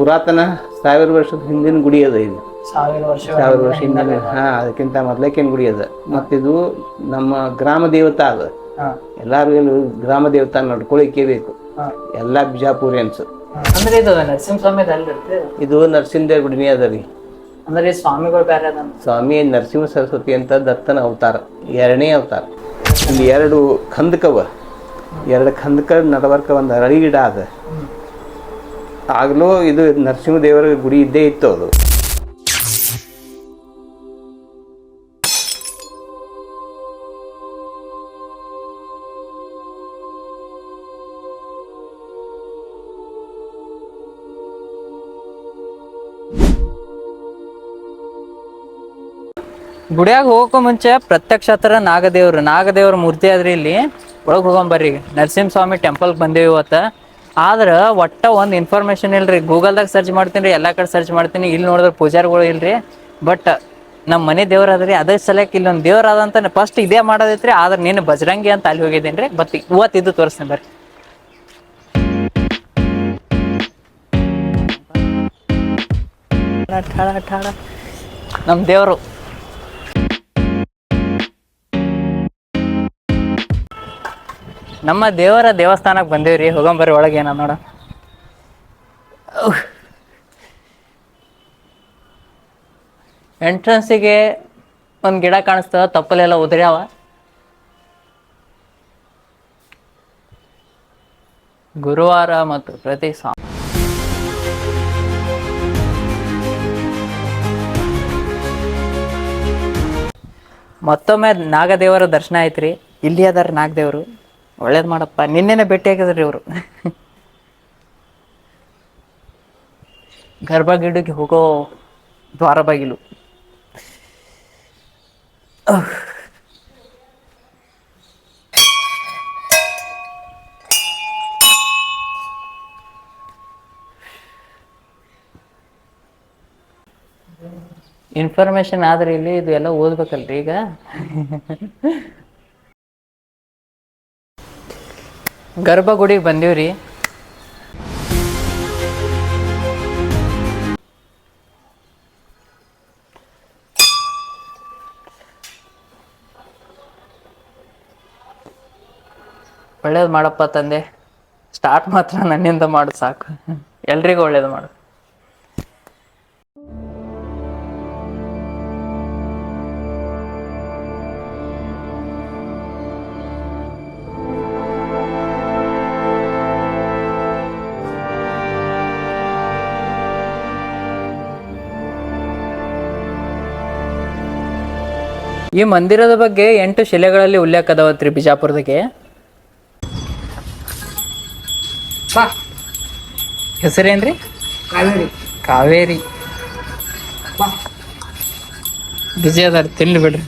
ಪುರಾತನ ಸಾವಿರ ವರ್ಷದ ಹಿಂದಿನ ಗುಡಿ ಅದ ಇದು. ಸಾವಿರ ವರ್ಷ ಸಾವಿರ ವರ್ಷ ಹಿಂದಿನ ಹಾ ಅದಕ್ಕಿಂತ ಮೊದ್ಲಕ್ಕಿನ ಗುಡಿ ಅದ. ಮತ್ತಿದು ನಮ್ಮ ಗ್ರಾಮ ದೇವತಾ ಅದ. ಎಲ್ಲಾರು ಗ್ರಾಮ ದೇವತಾ ನಡ್ಕೊಳಿಕೆ ಬೇಕು. ಎಲ್ಲಾ ಬಿಜಾಪುರಿಯನ್ಸ್. ಅಂದ್ರೆ ಇದು ನರಸಿಂಹಸ್ವಾಮಿ ಇದು ನರಸಿಂಹದೇವ್ ಗುಡಿನಿ ಅದ ರೀ. ಅಂದ್ರೆ ಸ್ವಾಮಿಗಳು ಬೇರೆ ಸ್ವಾಮಿ ನರಸಿಂಹ ಸರಸ್ವತಿ ಅಂತ ದತ್ತನ ಅವತಾರ. ಎರಡನೇ ಅವತಾರ. ಇಲ್ಲಿ ಎರಡು ಖಂದಕವ. ಎರಡು ಖಂದಕ ನಡವರ್ಕ ಒಂದು ಅರಳಿ ಗಿಡ ಅದ ಆಗ್ಲೂ ಇದು ನರಸಿಂಹ ದೇವರ ಗುಡಿ ಇದ್ದೇ ಇತ್ತು ಅದು. ಗುಡಿಯಾಗ ಹೋಗೋ ಮುಂಚೆ ಪ್ರತ್ಯಕ್ಷ ಹತ್ರ ನಾಗದೇವ್ರು, ನಾಗದೇವ್ರ ಮೂರ್ತಿ ಆದ್ರಿ ಇಲ್ಲಿ ಒಳಗ್ ಹೋಗೋಂಬರ್ರಿ ನರಸಿಂಹ ಸ್ವಾಮಿ ಟೆಂಪಲ್ ಬಂದೇವಿ ಇವತ್ತ. ಆದ್ರ ಒಟ್ಟ ಒಂದ್ ಇನ್ಫಾರ್ಮೇಶನ್ ಇಲ್ರಿ. ಗೂಗಲ್ದಾಗ ಸರ್ಚ್ ಮಾಡ್ತೀನಿ ರೀ ಎಲ್ಲಾ ಕಡೆ ಸರ್ಚ್ ಮಾಡ್ತೀನಿ. ಇಲ್ಲಿ ನೋಡಿದ್ರೆ ಪೂಜಾರಿಗಳು ಇಲ್ರಿ. ಬಟ್ ನಮ್ಮ ಮನೆ ದೇವ್ರ ಅದ್ರಿ ಅದೇ ಸಲಕ್ಕೆ ಇಲ್ಲೊಂದು ದೇವ್ರ ಅದಂತ ಫಸ್ಟ್ ಇದೇ ಮಾಡೋದೈತ್ರಿ. ಆದ್ರೆ ನೀನು ಬಜರಂಗಿ ಅಂತ ಅಲ್ಲಿ ಹೋಗಿದ್ದೀನಿ ರೀ. ಬಟ್ ಇವತ್ತು ಇದು ತೋರಿಸ್ತೀನಿ ಬರ್ರಿ. ನಮ್ಮ ದೇವರು. ನಮ್ಮ ದೇವರ ದೇವಸ್ಥಾನಕ್ಕೆ ಬಂದೇವ್ರಿ ಹೋಗಂಬರಿ ಒಳಗೆ ಏನ ನೋಡ. ಎಂಟ್ರೆನ್ಸಿಗೆ ಒಂದು ಗಿಡ ಕಾಣಿಸ್ತದ ತಪ್ಪಲೆಲ್ಲ ಉದುರ್ಯಾವ. ಗುರುವಾರ ಮತ್ತು ಪ್ರತಿ ಸಾ ಮತ್ತೊಮ್ಮೆ ನಾಗದೇವರ ದರ್ಶನ ಐತ್ರಿ ಇಲ್ಲಿ ಅದಾರ ನಾಗದೇವರು. ಒಳ್ಳೇದ್ ಮಾಡಪ್ಪ. ನಿನ್ನೆನೆ ಭೇಟಿ ಆಗಿದ್ರಿ ಇವರು. ಗಿಡಕ್ಕೆ ಹೋಗೋ ದ್ವಾರ ಬಾಗಿಲು. ಇನ್ಫಾರ್ಮೇಶನ್ ಆದ್ರೆ ಇಲ್ಲಿ ಇದು ಎಲ್ಲ ಓದ್ಬೇಕಲ್ರಿ ಈಗ? ಗರ್ಭಗುಡಿಗೆ ಬಂದೀವ್ರಿ ಒಳ್ಳೇದು ಮಾಡಪ್ಪ ತಂದೆ. ಸ್ಟಾರ್ಟ್ ಮಾತ್ರ ನನ್ನಿಂದ ಮಾಡು ಸಾಕು. ಎಲ್ರಿಗೂ ಒಳ್ಳೇದು ಮಾಡು. ಈ ಮಂದಿರದ ಬಗ್ಗೆ ಎಂಟು ಶಿಲೆಗಳಲ್ಲಿ ಉಲ್ಲೇಖ ಅದಾವತ್ರಿ ಬಿಜಾಪುರದಾಗೆ ಹೆಸರೇನ್ರಿ? ಕಾವೇರಿ. ಕಾವೇರಿ. ಬಿಜಿ ಅದಾರ ತಿನ್ಲಿ ಬಿಡ್ರಿ.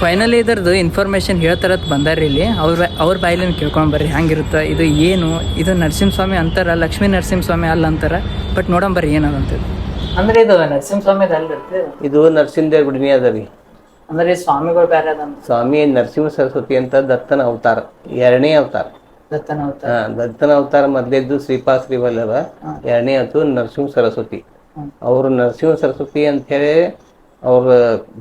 ಫೈನಲಿ ಇದರದ್ದು ಇನ್ಫಾರ್ಮೇಶನ್ ಹೇಳ್ತಾರತ್ ಬಂದಾರ್ರಿ ಇಲ್ಲಿ. ಅವ್ರ ಅವ್ರ ಬಾಯಿಲಿನ ಕೇಳ್ಕೊಂಡ್ ಬರ್ರಿ. ಹಂಗಿರುತ್ತೆ. ಇದು ಏನು? ಇದು ನರಸಿಂಹಸ್ವಾಮಿ ಅಂತಾರ ಲಕ್ಷ್ಮೀ ನರಸಿಂಹಸ್ವಾಮಿ ಅಲ್ಲ ಅಂತಾರ. ಬಟ್ ನೋಡಂಬರ್ರಿ ಏನದಂತ ಅಂದ್ರೆ ಇದು ನರಸಿಂಹಸ್ವಾಮಿ ಅಲ್ಲಿರುತ್ತೆ. ಇದು ನರಸಿಂಹದೇವ್ ಗುಡಿನಿ ಅದ ರೀ. ಅಂದ್ರೆ ಸ್ವಾಮಿಗಳು ಬೇರೆ ಅದ ಸ್ವಾಮಿ ನರಸಿಂಹ ಸರಸ್ವತಿ ಅಂತ ದತ್ತನ ಅವತಾರ ಎರಡನೇ ಅವತಾರ. ದತ್ತನ ಅವತಾರ. ಹಾ ದತ್ತನ ಅವತಾರ ಮೊದ್ಲೇದ್ದು ಶ್ರೀಪಾ ಶ್ರೀವಲ್ಲಭ ಎರಡನೇ ಅವತು ನರಸಿಂಹ ಸರಸ್ವತಿ. ಅವರು ನರಸಿಂಹ ಸರಸ್ವತಿ ಅಂತ ಹೇಳಿ ಅವ್ರ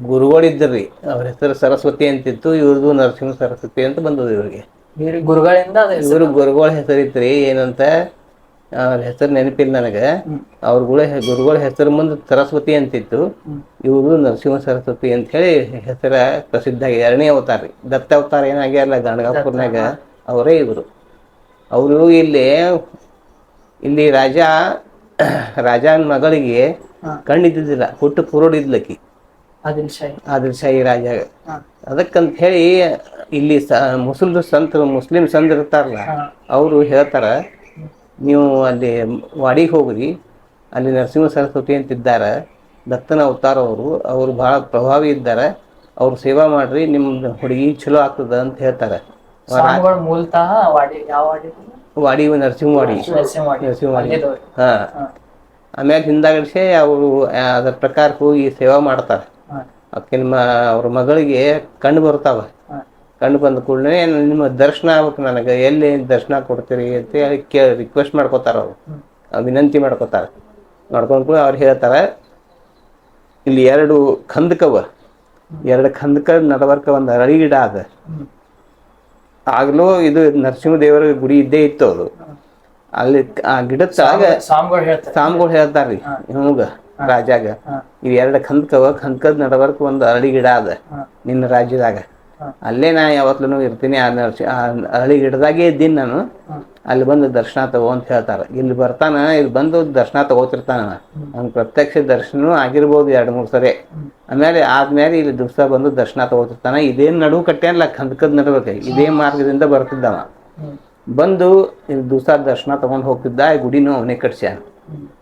ಗುರುಗಳಿದ್ರಿ ಅವ್ರ ಹೆಸರು ಸರಸ್ವತಿ ಅಂತಿತ್ತು ಇವ್ರದ್ದು ನರಸಿಂಹ ಸರಸ್ವತಿ ಅಂತ ಬಂದದ ಇವ್ರಿಗೆ. ಇವ್ರ ಗುರುಗಳಿಂದ. ಇವ್ರ ಗುರುಗಳ ಹೆಸರಿತ್ರಿ ಏನಂತ ಅವ್ರ ಹೆಸರು ನೆನಪಿಲ್ಲ ನನಗೆ. ಅವ್ರ ಗುಳ ಗುರುಗಳ ಹೆಸರು ಮುಂದೆ ಸರಸ್ವತಿ ಅಂತಿತ್ತು. ಇವರು ನರಸಿಂಹ ಸರಸ್ವತಿ ಅಂತ ಹೇಳಿ ಹೆಸರ ಪ್ರಸಿದ್ಧ ಎರಡನೇ ಅವತಾರ. ರೀ ದತ್ತ ಅವತಾರ ಏನಾಗ್ಯಾರಲ್ಲ ಗಣಗಾಪುರ್ನಾಗ ಅವರೇ ಇವರು. ಅವರು ಇಲ್ಲಿ ಇಲ್ಲಿ ರಾಜ ರಾಜನ ಮಗಳಿಗೆ ಕಣ್ಣಿದ್ದಿದ್ದಿಲ್ಲ ಹುಟ್ಟು ಕುರುಡಿದ್ಲಕ್ಕಿ ಆದಿಲ್ ಶಾಹಿ ಆದಿಲ್ ರಾಜ. ಅದಕ್ಕಂತ ಹೇಳಿ ಇಲ್ಲಿ ಸ ಮುಸಲ್ರು ಸಂತರು ಮುಸ್ಲಿಂ ಸಂತರು ಇರ್ತಾರಲ್ಲ ಅವರು ಹೇಳ್ತಾರ ನೀವು ಅಲ್ಲಿ ವಾಡಿಗೆ ಹೋಗ್ರಿ ಅಲ್ಲಿ ನರಸಿಂಹ ಸರಸ್ವತಿ ಅಂತಿದ್ದಾರೆ ದತ್ತನ ಅವತಾರ ಅವರು ಅವರು ಭಾಳ ಪ್ರಭಾವಿ ಇದ್ದಾರೆ ಅವ್ರ ಸೇವಾ ಮಾಡ್ರಿ ನಿಮ್ಮ ಹುಡುಗಿ ಚಲೋ ಆಗ್ತದ ಅಂತ ಹೇಳ್ತಾರೆ ಮೂಲತಃ ವಾಡಿ ಯಾವ ವಾಡಿ ವಾಡಿ ನರಸಿಂಹವಾಡಿ ನರಸಿಂಹವಾಡಿ. ಹಾ. ಆಮ್ಯಾಗ ಹಿಂದಾಗಡಿಸಿ ಅವರು ಅದರ ಪ್ರಕಾರ ಹೋಗಿ ಸೇವಾ ಮಾಡ್ತಾರೆ. ಅದಕ್ಕೆ ನಿಮ್ಮ ಅವ್ರ ಮಗಳಿಗೆ ಕಣ್ಣು ಬರ್ತಾವ. ಕಂಡು ಬಂದ ಕೂಡಲೇ ನಿಮ್ಮ ದರ್ಶನ ಆಗ್ಬೇಕು ನನಗೆ. ಎಲ್ಲಿ ದರ್ಶನ ಕೊಡ್ತೀರಿ? ಅಂತ ಹೇಳಿ ಕೇ ರಿಕ್ವೆಸ್ಟ್ ಮಾಡ್ಕೋತಾರ ಅವರು. ವಿನಂತಿ ಮಾಡ್ಕೋತಾರೆ. ನೋಡ್ಕೊಂಡು ಕೂಡ ಅವ್ರು ಹೇಳ್ತಾರೆ ಇಲ್ಲಿ ಎರಡು ಕಂದಕವ ಎರಡು ಕಂದಕ ನಡವರ್ಕ ಒಂದು ಅರಳಿ ಗಿಡ ಅದ. ಆಗ್ಲೂ ಇದು ನರಸಿಂಹದೇವರ ಗುಡಿ ಇದ್ದೇ ಇತ್ತು ಅದು. ಅಲ್ಲಿ ಆ ಗಿಡದ ಸ್ವಾಮಿಗಳು ಹೇಳ್ತಾರ್ರಿ ಇವಾಗ ರಾಜಾಗ. ಇವ್ ಎರಡು ಕಂದಕವ ಕಂದಕದ ನಡವರ್ಕ ಒಂದು ಅರಳಿ ಗಿಡ ಅದ. ನಿನ್ನ ರಾಜ್ಯದಾಗ. ಅಲ್ಲೇ ನಾ ಯಾವತ್ತೂ ಇರ್ತೀನಿ ಆ ನರ್ಸಿ ಆ ಗಿಡದಾಗೆ ಇದ್ದೀನಿ ನಾನು. ಅಲ್ಲಿ ಬಂದು ದರ್ಶನ ತಗೋ ಅಂತ ಹೇಳ್ತಾರೆ. ಇಲ್ಲಿ ಬರ್ತಾನ ಇಲ್ಲಿ ಬಂದು ದರ್ಶನ ತಗೋತಿರ್ತಾನ ಅವ್ನ. ಪ್ರತ್ಯಕ್ಷ ದರ್ಶನ ಆಗಿರ್ಬೋದು ಎರಡು ಮೂರು ಸರಿ. ಆಮೇಲೆ ಆದ್ಮೇಲೆ ಇಲ್ಲಿ ದಿವಸ ಬಂದು ದರ್ಶನ ತಗೋತಿರ್ತಾನ. ಇದೇನ್ ನಡುವು ಕಟ್ಟೆಲ್ಲ ಕಂದಕದ ನಡುವೆ. ಇದೇ ಮಾರ್ಗದಿಂದ ಬರ್ತಿದ್ದವ. ಬಂದು ಇಲ್ಲಿ ದಿವಸ ದರ್ಶನ ತಗೊಂಡು ಹೋಗ್ತಿದ್ದ ಗುಡಿನೂ ಅವನೇ ಕಟ್ಸ್ಯಾನ.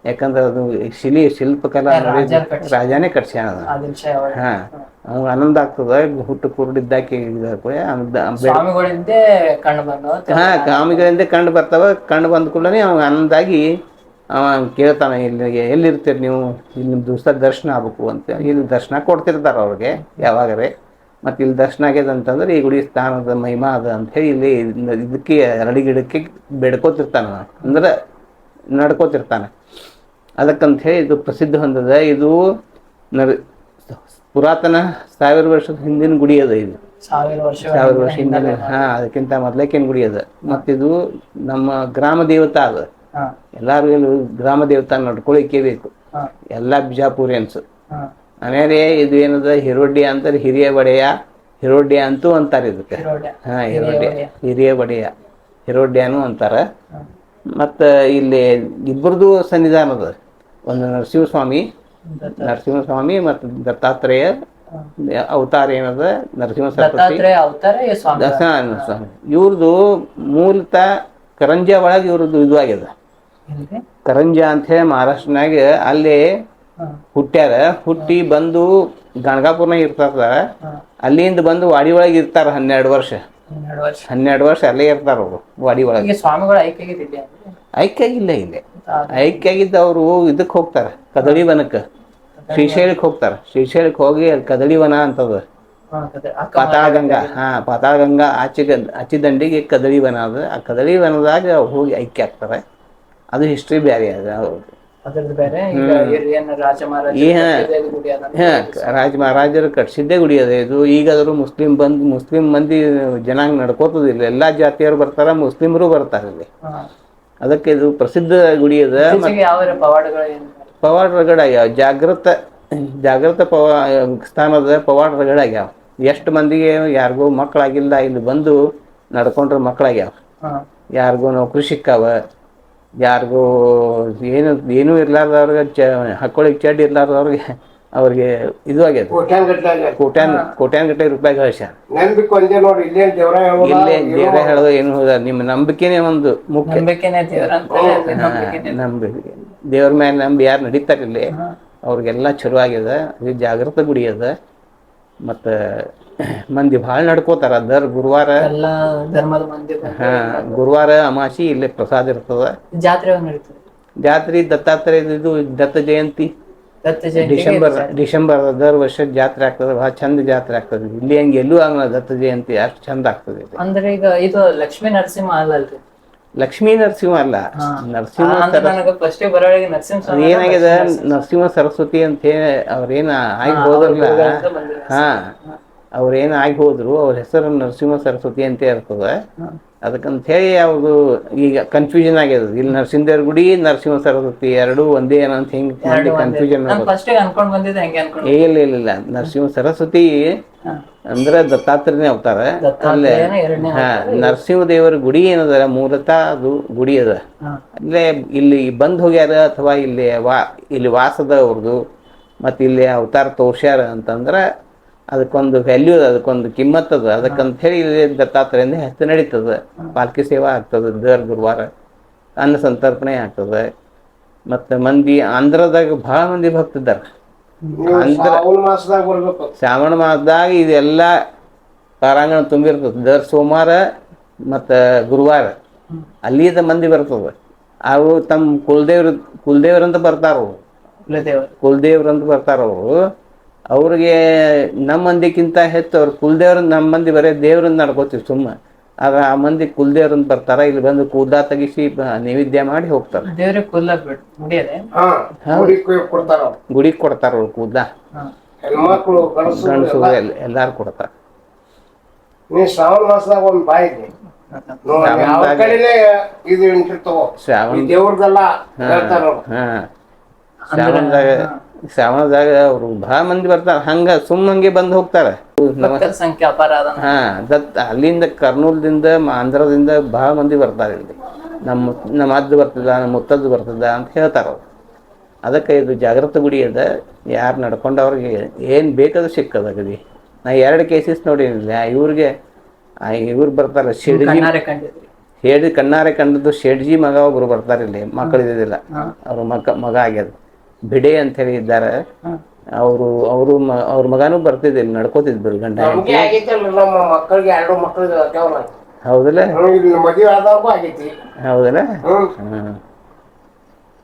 ಯಾಕಂದ್ರೆ ಅದು ಶಿಲಿ ಶಿಲ್ಪಕಲಾ ರಾಜನೇ ರಾಜ ಕಟ್ಸ್ಯಾನ. ಅದು ಹಾ. ಅವ್ನು ಆನಂದ ಆಗ್ತದ ಹುಟ್ಟು ಕುರುಡಿದ್ದಾಕಿ ಹಾ ಕಾಮಿಗಳಿಂದ ಕಂಡು ಬರ್ತಾವ ಕಂಡು ಬಂದ ಕೂಡಲೇ ಆನಂದ ಆಗಿ ಅವ ಕೇಳ್ತಾನ ಇಲ್ಲಿ ಎಲ್ಲಿರ್ತೀರಿ ನೀವು? ಇಲ್ಲಿ ನಿಮ್ಮ ದಿವಸ ದರ್ಶನ ಆಗ್ಬೇಕು ಅಂತ ಇಲ್ಲಿ ದರ್ಶನ ಕೊಡ್ತಿರ್ತಾರ ಅವ್ರಿಗೆ ಯಾವಾಗರೆ. ಮತ್ತೆ ಇಲ್ಲಿ ದರ್ಶನ ಆಗ್ಯದ ಅಂತಂದ್ರೆ ಈ ಗುಡಿ ಸ್ಥಾನದ ಮಹಿಮಾ ಅದ ಅಂತ ಹೇಳಿ ಇಲ್ಲಿ ಇದಕ್ಕೆ ಅರಳಿ ಗಿಡಕ್ಕೆ ಬೇಡ್ಕೋತಿರ್ತಾನ. ಅಂದ್ರೆ ನಡ್ಕೋತಿರ್ತಾನೆ. ಅದಕ್ಕಂತ ಹೇಳಿ ಇದು ಪ್ರಸಿದ್ಧ ಹೊಂದದ. ಇದು ನರ್ ಪುರಾತನ ಸಾವಿರ ವರ್ಷದ ಹಿಂದಿನ ಗುಡಿ ಅದ ಇದು. ಸಾವಿರ ವರ್ಷ ಸಾವಿರ ವರ್ಷ ಹಿಂದಿನ ಹಾ ಅದಕ್ಕಿಂತ ಮೊದ್ಲಕ್ಕಿನ ಗುಡಿ ಅದ. ಮತ್ತಿದು ನಮ್ಮ ಗ್ರಾಮ ದೇವತಾ ಅದ. ಎಲ್ಲಾರು ಇಲ್ಲಿ ಗ್ರಾಮ ದೇವತಾ ನಡ್ಕೊಳಿಕ್ಕೆ ಬೇಕು ಎಲ್ಲಾ ಬಿಜಾಪುರಿಯನ್ಸ್. ಆಮೇಲೆ ಇದು ಏನದ ಹಿರೋಡ್ಯ ಅಂತಾರೆ ಹಿರಿಯ ಬಡೆಯ ಹಿರೋಡ್ಯ ಅಂತೂ ಅಂತಾರೆ ಇದಕ್ಕೆ. ಹಾ ಹಿರೋಡ್ಯ. ಹಿರಿಯ ಬಡೆಯ ಹಿರೋಡ್ಯಾನು ಅಂತಾರ. ಮತ್ತ ಇಲ್ಲಿ ಇಬ್ಬರದು ಸನ್ನಿಧಾನ ಅದ ಒಂದು ನರಸಿಂಹಸ್ವಾಮಿ ನರಸಿಂಹಸ್ವಾಮಿ ಮತ್ತು ದತ್ತಾತ್ರೇಯ ಅವತಾರ ಏನದ ನರಸಿಂಹ ಸ್ವಾಮಿ. ಇವ್ರದ್ದು ಮೂಲತಃ ಕರಂಜ ಒಳಗೆ ಇವ್ರದ್ದು ಇದು ಆಗ್ಯದ? ಕರಂಜ ಅಂತ ಹೇಳಿ ಮಹಾರಾಷ್ಟ್ರನಾಗ ಅಲ್ಲಿ ಹುಟ್ಟ್ಯಾರ. ಹುಟ್ಟಿ ಬಂದು ಗಣಗಾಪುರ್ನಾಗ ಇರ್ತಾರ. ಅಲ್ಲಿಂದ ಬಂದು ವಾಡಿ ಒಳಗೆ ಇರ್ತಾರ ಹನ್ನೆರಡು ವರ್ಷ. ಹನ್ನೆರಡು ವರ್ಷ. ಹನ್ನೆರಡು ವರ್ಷ ಅಲ್ಲೇ ಇರ್ತಾರ ಅವರು ವಾಡಿ ಒಳಗೆ. ಸ್ವಾಮಿಗಳು ಐಕ್ಯಾಗಿದ್ದಿಲ್ಲ ಐಕ್ಯ ಆಗಿಲ್ಲ ಇಲ್ಲೇ. ಐಕ್ಯ ಆಗಿದ್ದ ಅವರು ಇದಕ್ಕೆ ಹೋಗ್ತಾರ ಕದಳಿ ವನಕ್ಕೆ ಶ್ರೀಶೈಲಕ್ಕೆ ಹೋಗ್ತಾರ. ಶ್ರೀಶೈಲಕ್ಕೆ ಹೋಗಿ ಅಲ್ಲಿ ಕದಳಿ ವನ ಅಂತದ ಪಾತಾಳಗಂಗಾ ಹಾ ಪಾತಾಳಗಂಗಾ ಆಚೆ ಆಚೆ ದಂಡಿಗೆ ಕದಳಿ ವನ ಅದ. ಆ ಕದಳಿ ವನದಾಗ ಹೋಗಿ ಐಕ್ಯ ಆಗ್ತಾರೆ. ಅದು ಹಿಸ್ಟ್ರಿ ಬೇರೆ ಅದ. ಅವ್ರ್ದು. ಅದ್ರದ್ದು ಬೇರೆ ಈಗ ಏನ್ ರಾಜ ಮಹಾರಾಜ ಗುಡಿ ಮಹಾರಾಜರು ಕಟ್ಸಿದ್ದೇ ಗುಡಿ ಅದ ಇದು. ಈಗಾದರೂ ಮುಸ್ಲಿಂ ಬಂದ್ ಮುಸ್ಲಿಂ ಮಂದಿ ಜನಾಂಗ ನಡ್ಕೋತದಿಲ್ಲ ಎಲ್ಲಾ ಜಾತಿಯವರು ಬರ್ತಾರ ಮುಸ್ಲಿಮರು ಬರ್ತಾರ ಇಲ್ಲಿ. ಅದಕ್ಕೆ ಇದು ಪ್ರಸಿದ್ಧ ಗುಡಿ ಅದ ಪವಾಡ್ ರಗಡ ಆಗ್ಯಾವ. ಜಾಗೃತ ಜಾಗೃತ ಪವ ಸ್ಥಾನದ ಪವಾಡ ರಗಡ ಆಗ್ಯಾವ. ಎಷ್ಟು ಮಂದಿಗೆ ಯಾರಿಗೂ ಮಕ್ಕಳಾಗಿಲ್ಲ ಇಲ್ಲಿ ಬಂದು ನಡ್ಕೊಂಡ್ರೆ ಮಕ್ಕಳಾಗ್ಯಾವ ಯಾರಿಗೂ ನೌಕರಿ ಸಿಕ್ಕಾವ. ಯಾರಿಗೂ ಏನು ಏನೂ ಇರ್ಲಾರ್ದವ್ರಿಗೆ ಚ ಹಾಕೊಳ್ಳಿಕ್ಕೆ ಚಡ್ ಇರ್ಲಾರ್ದವ್ರಿಗೆ ಅವ್ರಿಗೆ ಇದು ಆಗ್ಯದ. ಕೋಟ್ಯಾನ್. ಕೋಟ್ಯಾನ್ ಗಟ್ಟಲೆ ರೂಪಾಯಿ ಗಳಿಸ್ಯಾರ ಇಲ್ಲೇ ದೇವ್ರ ಹೇಳೋದ ಇಲ್ಲೇ ದೇವ್ರ ಹೇಳೋದು ಏನು ಹೋದ ನಿಮ್ಮ ನಂಬಿಕೆನೇ ಒಂದು ಮುಖ್ಯ. ನಂಬಿಕೆ. ದೇವ್ರ ಮೇಲೆ ನಂಬಿ ಯಾರು ನಡೀತಾರೆ ಇಲ್ಲಿ ಅವ್ರಿಗೆಲ್ಲ ಚಲೋ ಆಗ್ಯದ. ಜಾಗೃತ ಗುಡಿ ಅದ. ಮತ್ತು ಮಂದಿ ಭಾಳ ನಡ್ಕೋತಾರ. ದರ್ ಗುರುವಾರ ಎಲ್ಲ ಧರ್ಮದ ಮಂದಿ ಹಾ ಗುರುವಾರ ಅಮಾಸಿ ಇಲ್ಲೇ ಪ್ರಸಾದ ಇರ್ತದ. ಜಾತ್ರೆ ನಡೀತದೆ. ಜಾತ್ರೆ ದತ್ತಾತ್ರೇಯ ಇದು ದತ್ತ ಜಯಂತಿ. ದತ್ತ ಜಯಂತಿ ಡಿಸೆಂಬರ್ ಡಿಸೆಂಬರ್ ದರ್ ವರ್ಷ ಜಾತ್ರೆ ಆಗ್ತದೆ. ಬಹಳ ಚಂದ ಜಾತ್ರೆ ಆಗ್ತದೆ. ಇಲ್ಲಿ ಹಂಗೆ ಎಲ್ಲೂ ಆಗಲ್ಲ ದತ್ತ ಜಯಂತಿ ಅಷ್ಟು ಚಂದ ಆಗ್ತದೆ ಇಲ್ಲಿ. ಅಂದ್ರೆ ಈಗ ಇದು ಲಕ್ಷ್ಮೀ ನರಸಿಂಹ ಅಲ್ಲಲ್ರಿ ಲಕ್ಷ್ಮೀ ನರಸಿಂಹ ಅಲ್ಲ. ನರಸಿಂಹ ಅಂದ್ರೆ ನನಗೆ ಫಸ್ಟ್ ಬರೋಳಿಗೆ ನರಸಿಂಹ ಸ್ವಾಮಿ ಏನಾಗಿದೆ? ನರಸಿಂಹ. ಸರಸ್ವತಿ ಅಂತ ಹೇಳಿ ಅವ್ರೇನ ಆಗಿ ಹೋದ್ರಲ್ಲ ಹಾ. ಅವ್ರೇನ್ ಆಗಿ ಹೋದ್ರು ಅವ್ರ ಹೆಸರು ನರಸಿಂಹ ಸರಸ್ವತಿ ಅಂತ ಇರ್ತದ. ಅದಕ್ಕಂತ ಹೇಳಿ ಅವ್ರದು ಈಗ ಕನ್ಫ್ಯೂಷನ್ ಆಗ್ಯದ. ಇಲ್ಲಿ ನರಸಿಂಹದೇವ್ರ ಗುಡಿ ನರಸಿಂಹ ಸರಸ್ವತಿ ಎರಡೂ ಒಂದೇ ಏನೋ ಅಂತ ಹಿಂಗ್ ಮಾಡಿ ಕನ್ಫ್ಯೂಷನ್ ಇಲ್ಲ ಇಲ್ಲ ಇಲ್ಲ. ನರಸಿಂಹ ಸರಸ್ವತಿ. ಅಂದ್ರೆ ದತ್ತಾತ್ರೇಯನೇ ಅವತಾರ. ಅಲ್ಲೇ ದತ್ತಾತ್ರೇಯನ ಎರಡನೇ ಹಾ ನರಸಿಂಹದೇವರ ಗುಡಿ ಏನದ ಮೂಲತಃ ಅದು ಗುಡಿ ಅದ. ಅಲ್ಲೇ ಇಲ್ಲಿ ಬಂದ್ ಹೋಗ್ಯಾರ ಅಥವಾ ಇಲ್ಲಿ ವಾ ಇಲ್ಲಿ ವಾಸದ ಅವ್ರದ್ದು ಮತ್ತೆ ಇಲ್ಲಿ ಅವತಾರ ತೋರ್ಸ್ಯಾರ ಅಂತಂದ್ರ ಅದಕ್ಕೊಂದು ವ್ಯಾಲ್ಯೂ ಅದ ಅದಕ್ಕೊಂದು ಕಿಮ್ಮತ್ ಅದ ಅದಕ್ಕಂತ ಹೇಳಿ ದತ್ತಾತ್ರೇಯಂದ ಹೆಸರು ನಡೀತದ. ಪಾಲ್ಕಿ ಸೇವಾ ಆಗ್ತದ ದರ್ ಗುರುವಾರ ಅನ್ನ ಸಂತರ್ಪಣೆ ಆಗ್ತದ. ಮತ್ತೆ ಮಂದಿ ಆಂಧ್ರದಾಗ ಬಹಳ ಮಂದಿ ಭಕ್ತಿದ್ದಾರೆ. ಆಂಧ್ರ ಶ್ರಾವಣ ಮಾಸದಾಗ ಇದೆಲ್ಲ ಪಾರಾಂಗಣ ತುಂಬಿರ್ತದೆ. ದರ್ ಸೋಮವಾರ ಮತ್ತೆ ಗುರುವಾರ. ಅಲ್ಲಿದ ಮಂದಿ ಬರ್ತದೆ. ಅವು ತಮ್ಮ ಕುಲದೇವ್ರ ಕುಲದೇವ್ರಂತ ಬರ್ತಾರ ಅವು ಕುಲದೇವ್ರಂತ ಬರ್ತಾರ ಅವು ಅವ್ರಿಗೆ ನಮ್ಮ ಮಂದಿಗಿಂತ ಹೆಚ್ಚು ಅವ್ರ ಕುಲದೇವ್ರ ನಮ್ಮ ಮಂದಿ ಬರೀ ದೇವ್ರನ್ನ ನಡ್ಕೋತೀವಿ ಸುಮ್ಮ ಆಗ ಆ ಮಂದಿ ಕುಲದೇವ್ರನ್ನ ಬರ್ತಾರ ಇಲ್ಲಿ ಬಂದು ಕೂದ ತೆಗಿಸಿ ನೈವೇದ್ಯ ಮಾಡಿ ಹೋಗ್ತಾರ. ದೇವ್ರಿಗೆ ಕುಲ್ಲ ಗುಡಿ ಕೊಡ್ತಾರ ಅವ್ರು. ಕೂದ ಗಂಡಸು ಎಲ್ಲ. ಎಲ್ಲಾರು ಕೊಡ್ತಾರ. ಶ್ರಾವಣ ಮಾಸದಾಗ ಒಂದ್ ಬಾಯಿ ಇದೆ ಇದು ಶ್ರಾವಣ ಈ ಹೇಳ್ತಾರ ಅವ್ರು. ಹಾ. ಶ್ರಾವಣದಾಗ ಶ್ರಾವಣದಾಗ ಅವರು ಬಹಳ ಮಂದಿ ಬರ್ತಾರ. ಹಂಗ ಸುಮ್ಮಂಗೆ ಬಂದು ಹೋಗ್ತಾರ. ಸಂಖ್ಯೆ ಅಪಾರ ಹಾ ದತ್ ಅಲ್ಲಿಂದ ಕರ್ನೂಲ್ದಿಂದ ಆಂಧ್ರದಿಂದ ಬಹಳ ಮಂದಿ ಬರ್ತಾರೆ ಇಲ್ಲಿ. ನಮ್ಮ ನಮ್ಮ ಅಜ್ಜ ಬರ್ತದ ನಮ್ಮ ಮುತ್ತದ್ದು ಬರ್ತದ ಅಂತ ಹೇಳ್ತಾರ ಅವ್ರು. ಅದಕ್ಕೆ ಇದು ಜಾಗೃತ ಗುಡಿ ಅದ. ಯಾರು ನಡ್ಕೊಂಡು ಅವ್ರಿಗೆ ಏನು ಬೇಕಾದ್ರೂ ಸಿಕ್ಕದ ಗಡಿ. ನಾ ಎರಡು ಕೇಸಸ್ ನೋಡಿನಿಲ್ಲ. ಇವ್ರಿಗೆ ಆ, ಇವ್ರು ಬರ್ತಾರೆ ಶಿಡ್ಜಿ. ಹೇಳಿ ಕಣ್ಣಾರೆ ಕಂಡದ್ದು ಶೆಡ್ಜಿ ಮಗ ಒಬ್ರು ಬರ್ತಾರೆ ಇಲ್ಲಿ ಮಕ್ಕಳು ಇದ್ದಿದ್ದಿಲ್ಲ ಅವ್ರ ಮಗ ಮಗ ಆಗ್ಯದ. ಬಿಡೆ ಅಂತ ಹೇಳಿ ಇದ್ದಾರೆ ಅವರು ಅವರು ಅವ್ರ ಮಗನೂ ಬರ್ತಿದ್ದಿಲ್ಲ ನಡ್ಕೋತಿದ್ರು ಗಂಡ ಮಕ್ಕಳಿಗೆ ಎರಡು ಮಕ್ಕಳಿಗೆ ಹೌದಲ್ಲ? ಹೌದಲ್ಲ?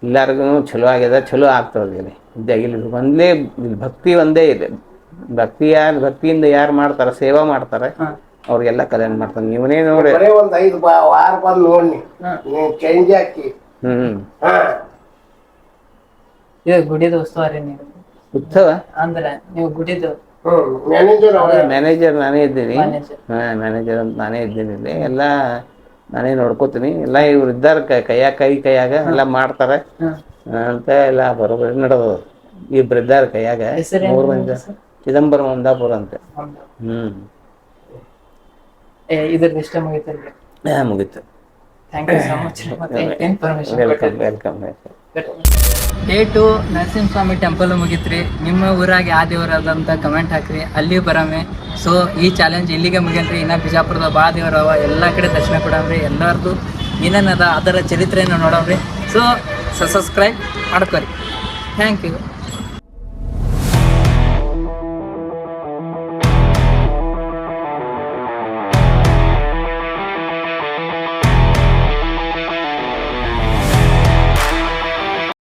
ಎಲ್ಲರಿಗೂ ಚಲೋ ಆಗ್ಯದ ಚಲೋ ಆಗ್ತದೆ ಇಲ್ಲಿ. ಒಂದೇ ಭಕ್ತಿ ಒಂದೇ ಇದೆ. ಭಕ್ತಿ ಯಾರು ಭಕ್ತಿಯಿಂದ ಯಾರು ಮಾಡ್ತಾರ ಸೇವಾ ಮಾಡ್ತಾರೆ ಅವ್ರಿಗೆಲ್ಲ ಕಲ್ಯಾಣ ಮಾಡ್ತಾರೆ. ನೀವನೇ ನೋಡಿ. ಒಂದ್ ಐದು ವಾರ ಬಂದು ನೋಡಿ ಚೇಂಜ್ ಹಾಕಿ. ಹ್ಮ್. ಹಾ. ಇದು ಗುಡಿದ ಉಸ್ತುವಾರಿ ನೀವು? ಉತ್ಸವ? ಅಂದ್ರೆ ನೀವು ಗುಡಿದು? ಹ್ಮ್ ಮ್ಯಾನೇಜರ್ ನಾನೇ ಇದ್ದೀನಿ. ಮ್ಯಾನೇಜರ್ ಹಾ ಮ್ಯಾನೇಜರ್ ಅಂತ ನಾನೇ ಇದ್ದೀನಿ ಇಲ್ಲಿ. ಎಲ್ಲ ನಾನೇ ನೋಡ್ಕೋತೀನಿ. ಎಲ್ಲ ಇವ್ರು ಇದ್ದಾರ ಕೈಯಾಗ ಕೈ ಕೈಯಾಗ ಎಲ್ಲ ಮಾಡ್ತಾರೆ. ಅಂತ ಎಲ್ಲ ಬರೋಬ್ಬರಿ ನಡೆದು ಇಬ್ರು ಇದ್ದಾರೆ ಕೈಯಾಗ. ಮೂರು ಮಂದಿ. ಚಿದಂಬರಂ ಒಂದಾಪುರ ಅಂತ. ಹ್ಮ್. ಇದ್ರದ್ದು ಇಷ್ಟ ಮುಗಿತಲ್ರಿ ಹಾ ಮುಗೀತು. ಥ್ಯಾಂಕ್ ಯು ಸೊ ಮಚ್ ಮತ್ತೆ information welcome welcome the to Narasimhaswamy temple ಮುಗಿತ್ರಿ. ನಿಮ್ಮ ಊರಾಗ ಆ ದೇವರ ಅಂತ ಕಮೆಂಟ್ ಹಾಕ್ರಿ. ಅಲ್ಲಿ ಬರಮೆ. ಸೊ ಈ ಚಾಲೆಂಜ್ ಇಲ್ಲಿಗೆ ಮುಗಿಯಲ್ರಿ. ಇನ್ನ ಬಿಜಾಪುರದ ಬಾ ದೇವರವ, ಎಲ್ಲ ಕಡೆ ದರ್ಶನ ಕೊಡಮ್ರಿ ಎಲ್ಲರದು. ಏನೇನದ ಅದರ ಚರಿತ್ರೆಯನ್ನು ನೋಡಮ್ರಿ. ಸೊ ಸಬ್ಸ್ಕ್ರೈಬ್ ಮಾಡ್ಕೊರಿ. Thank you